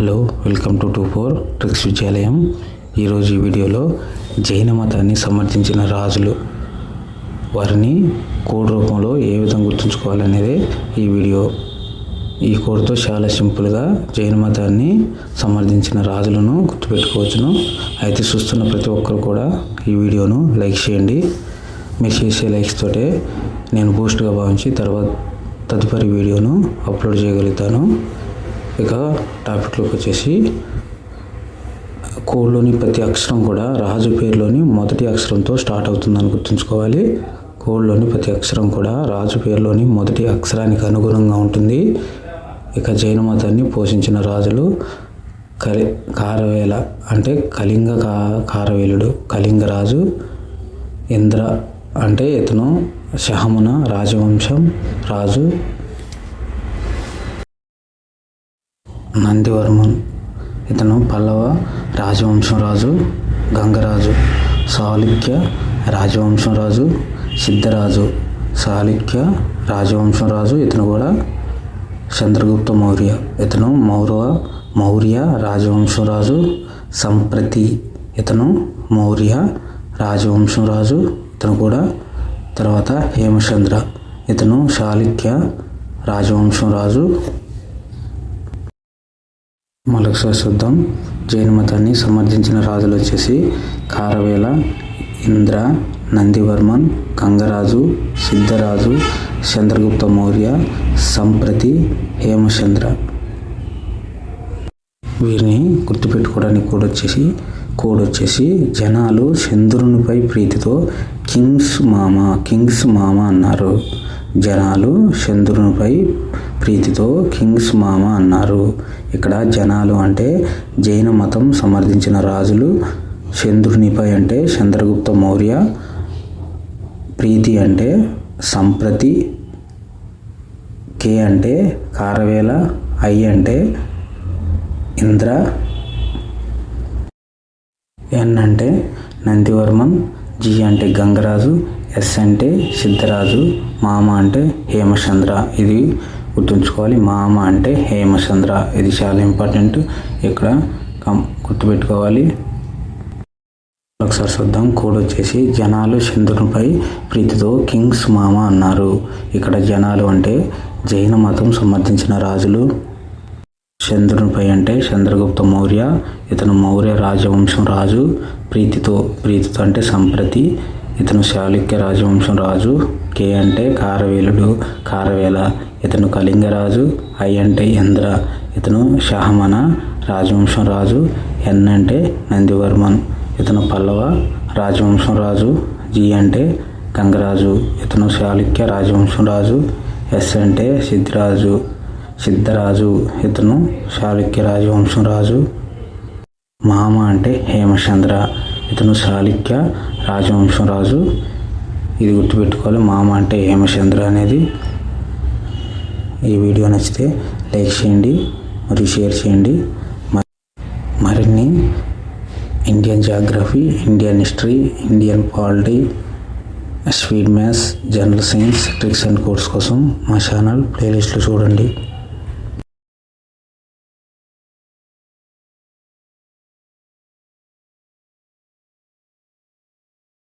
Hello welcome to two four tricks విద్యాలయం. ఈరోజు ఈ వీడియోలో జైన మతాన్ని సమర్థించిన రాజులు వారిని కోడ్ రూపంలో ఏ విధంగా గుర్తుంచుకోవాలనేదే ఈ వీడియో. ఈ కోడ్తో చాలా సింపుల్గా జైన మతాన్ని సమర్థించిన రాజులను గుర్తుపెట్టుకోవచ్చును. అయితే చూస్తున్న ప్రతి ఒక్కరు కూడా ఈ వీడియోను లైక్ చేయండి. మీరు చేసే లైక్స్ తోటే నేను బూస్ట్గా భావించి తర్వాత తదుపరి వీడియోను అప్లోడ్ చేయగలుగుతాను. ఇక టాపిక్లోకి వచ్చేసి కోడ్లోని ప్రతి అక్షరం కూడా రాజు పేరులోని మొదటి అక్షరంతో స్టార్ట్ అవుతుందని గుర్తుంచుకోవాలి. కోడ్లోని ప్రతి అక్షరం కూడా రాజు పేరులోని మొదటి అక్షరానికి అనుగుణంగా ఉంటుంది. ఇక జైన మతాన్ని పోషించిన రాజులు కలి కారవేల అంటే కళింగ కా కారవేలుడు కళింగ రాజు ఇంద్ర అంటే ఇతను శహమున రాజవంశం రాజు నందివర్మన్ ఇతను పల్లవ రాజవంశం రాజు గంగరాజు సాళుక్య రాజవంశం రాజు సిద్ధరాజు సాళుక్య రాజవంశం రాజు ఇతను కూడా చంద్రగుప్త మౌర్య ఇతను మౌర్య మౌర్య రాజవంశం రాజు సంప్రతి ఇతను మౌర్య రాజవంశం రాజు ఇతను కూడా తర్వాత హేమచంద్ర ఇతను చాళుక్య రాజవంశం రాజు మరొకసారి చూద్దాం జైన మతాన్ని సమర్థించిన రాజులు వచ్చేసి కారవేల ఇంద్ర నందివర్మన్ గంగరాజు సిద్ధరాజు చంద్రగుప్త మౌర్య సంప్రతి హేమచంద్ర. వీరిని గుర్తుపెట్టుకోవడానికి కూడా వచ్చేసి కోడ్ వచ్చేసి జనాలు చంద్రునిపై ప్రీతితో కింగ్స్ మామ కింగ్స్ మామ అన్నారు. జనాలు చంద్రునిపై ప్రీతితో కింగ్స్ మామ అన్నారు. ఇక్కడ జనాలు అంటే జైన మతం సమర్థించిన రాజులు చంద్రునిపై అంటే చంద్రగుప్త మౌర్య ప్రీతి అంటే సంప్రతి కే అంటే కారవేల ఐ అంటే ఇంద్ర ఎన్ అంటే నందివర్మన్ జి అంటే గంగరాజు ఎస్ అంటే సిద్ధరాజు మామ అంటే హేమచంద్ర. ఇది గుర్తుంచుకోవాలి. మామ అంటే హేమచంద్ర. ఇది చాలా ఇంపార్టెంట్. ఇక్కడ కం గుర్తుపెట్టుకోవాలి. ఒకసారి చూద్దాం. కోడ్ వచ్చేసి జనాలు చంద్రునిపై ప్రీతితో కింగ్స్ మామ అన్నారు. ఇక్కడ జనాలు అంటే జైన మతం సమర్థించిన రాజులు. చంద్రునిపై అంటే చంద్రగుప్త మౌర్య ఇతను మౌర్య రాజవంశం రాజు. ప్రీతితో ప్రీతితో అంటే సంప్రతి. ఇతను చాళుక్య రాజవంశం రాజు కే అంటే కారవేలుడు కారవేల ఇతను కళింగరాజు ఐ అంటే ఇంద్ర ఇతను షహమన రాజవంశం రాజు ఎన్ అంటే నందివర్మన్ ఇతను పల్లవ రాజవంశం రాజు జి అంటే గంగరాజు ఇతను చాళుక్య రాజవంశం రాజు ఎస్ అంటే సిద్ధిరాజు సిద్ధరాజు ఇతను చాళుక్య రాజవంశం రాజు మామ అంటే హేమచంద్ర ఇతను చాళుక్య రాజవంశం రాజు. ఇది గుర్తుపెట్టుకోవాలి. మామ అంటే హేమచంద్ర అనేది. ఈ వీడియో నచ్చితే లైక్ చేయండి మరియు షేర్ చేయండి. మరిన్ని Indian geography Indian history Indian polity speed maths general science tricks and course కోసం మా ఛానల్ ప్లేలిస్ట్లో చూడండి.